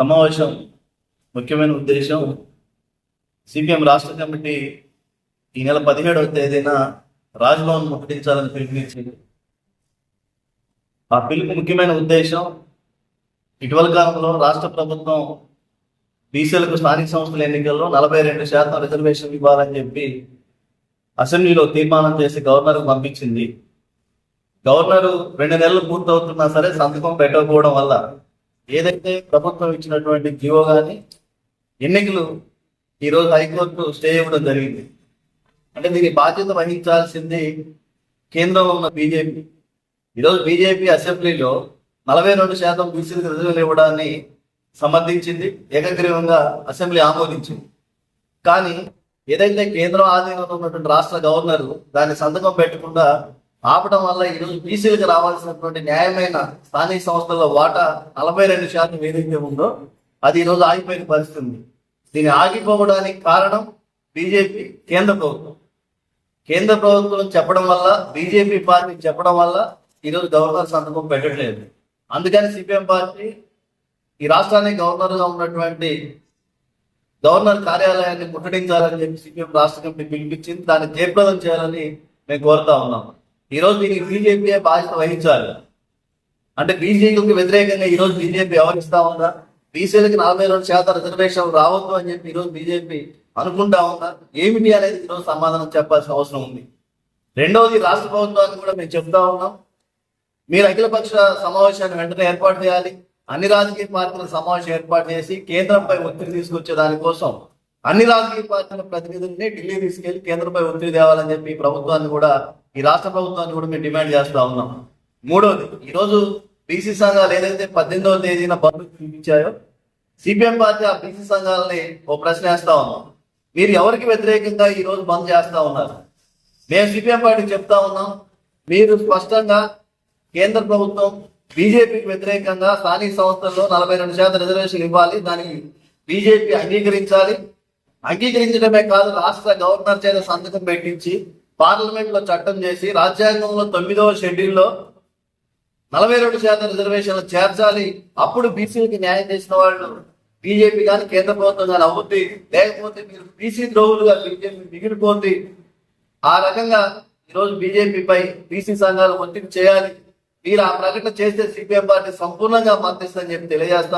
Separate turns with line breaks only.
సమావేశం ముఖ్యమైన ఉద్దేశం సిపిఎం రాష్ట్ర కమిటీ ఈ నెల పదిహేడవ తేదీన రాజ్భవన్ ముట్టడించాలని పిలుపునిచ్చింది. ఆ పిలుపు ముఖ్యమైన ఉద్దేశం ఇటీవల కాలంలో రాష్ట్ర ప్రభుత్వం బీసీలకు స్థానిక సంస్థల ఎన్నికల్లో నలభై రెండు శాతం రిజర్వేషన్ ఇవ్వాలని చెప్పి అసెంబ్లీలో తీర్మానం చేసి గవర్నర్కు పంపించింది. గవర్నరు రెండు నెలలు పూర్తవుతున్నా సరే సంతకం పెట్టకపోవడం వల్ల ఏదైతే ప్రభుత్వం ఇచ్చినటువంటి జీవో కానీ ఎన్నికలు ఈరోజు హైకోర్టు స్టే ఇవ్వడం జరిగింది. అంటే దీని బాధ్యత వహించాల్సింది కేంద్రంలో ఉన్న బీజేపీ. ఈరోజు బీజేపీ అసెంబ్లీలో నలభై రెండు శాతం బీసీలకు రిజర్వులు ఇవ్వడాన్ని సమర్థించింది ఏకగ్రీవంగా అసెంబ్లీ ఆమోదించింది. కానీ ఏదైతే కేంద్రం ఆధీనంలో ఉన్నటువంటి రాష్ట్ర గవర్నర్ దాన్ని సంతకం పెట్టకుండా ఆపడం వల్ల ఈరోజు బీసీలకు రావాల్సినటువంటి న్యాయమైన స్థానిక సంస్థల వాటా నలభై రెండు శాతం ఏదైతే ఉందో అది ఈరోజు ఆగిపోయిన పరిస్థితి ఉంది దీన్ని ఆగిపోవడానికి కారణం బీజేపీ కేంద్ర ప్రభుత్వం. కేంద్ర ప్రభుత్వం చెప్పడం వల్ల బీజేపీ పార్టీ చెప్పడం వల్ల ఈరోజు గవర్నర్ సంతకం పెట్టట్లేదు. అందుకని సిపిఎం పార్టీ ఈ రాష్ట్రానికి గవర్నర్గా ఉన్నటువంటి గవర్నర్ కార్యాలయాన్ని ముట్టడించాలని చెప్పి సిపిఎం రాష్ట్ర కమిటీ పిలిపించింది. దాన్ని జయప్రదం చేయాలని మేము కోరుతా ఉన్నాము ఈరోజు దీనికి బీజేపీ బాధ్యత వహించాలి. అంటే బీజేపీకి వ్యతిరేకంగా ఈరోజు బీజేపీ వ్యవహరిస్తా ఉందా? బీసీలకి నలభై రెండు శాతం రిజర్వేషన్ రావద్దు అని చెప్పి ఈరోజు బీజేపీ అనుకుంటా ఉందా? ఏమిటి అనేది ఈరోజు సమాధానం చెప్పాల్సిన అవసరం ఉంది. రెండవది రాష్ట్ర ప్రభుత్వానికి కూడా మేము చెప్తా ఉన్నాం. మీరు అఖిలపక్ష సమావేశాన్ని వెంటనే ఏర్పాటు చేయాలి. అన్ని రాజకీయ పార్టీల సమావేశం ఏర్పాటు చేసి కేంద్రంపై ఒత్తిడి తీసుకొచ్చే దానికోసం అన్ని రాజకీయ పార్టీల ప్రతినిధుల్ని ఢిల్లీ తీసుకెళ్ళి కేంద్రంపై ఒత్తిడి తేవాలని చెప్పి ప్రభుత్వాన్ని కూడా ఈ రాష్ట్ర ప్రభుత్వాన్ని కూడా మేము డిమాండ్ చేస్తా ఉన్నాం. మూడవది ఈరోజు బీసీ సంఘాలు ఏదైతే పద్దెనిమిదవ తేదీన బంధు చూపించాయో సిపిఎం పార్టీ ఆ బీసీ సంఘాలని ఓ ప్రశ్న వేస్తా ఉన్నాం. మీరు ఎవరికి వ్యతిరేకంగా ఈ రోజు బంద్ చేస్తా ఉన్నారు? మేము సిపిఎం పార్టీకి చెప్తా ఉన్నాం మీరు స్పష్టంగా కేంద్ర ప్రభుత్వం బీజేపీకి వ్యతిరేకంగా స్థానిక సంస్థల్లో నలభై రెండు శాతం రిజర్వేషన్ ఇవ్వాలి దానికి బీజేపీ అంగీకరించాలి అంగీకరించడమే కాదు రాష్ట్ర గవర్నర్ చేత సంతకం పెట్టించి పార్లమెంట్లో చట్టం చేసి రాజ్యాంగంలో తొమ్మిదవ షెడ్యూల్లో నలభై రెండు శాతం రిజర్వేషన్లు చేర్చాలి. అప్పుడు బీసీలకి న్యాయం చేసిన వాళ్ళు బీజేపీ కానీ కేంద్ర ప్రభుత్వం కానీ అవుద్ది. లేకపోతే మీరు బీసీ ద్రోహులుగా బీజేపీ మిగిలిపోద్ది. ఆ రకంగా ఈరోజు బీజేపీపై బీసీ సంఘాలు ఒత్తిడి చేయాలి. మీరు ఆ ప్రకటన చేస్తే సిపిఎం పార్టీ సంపూర్ణంగా మద్దతిస్తుందని చెప్పి తెలియజేస్తాం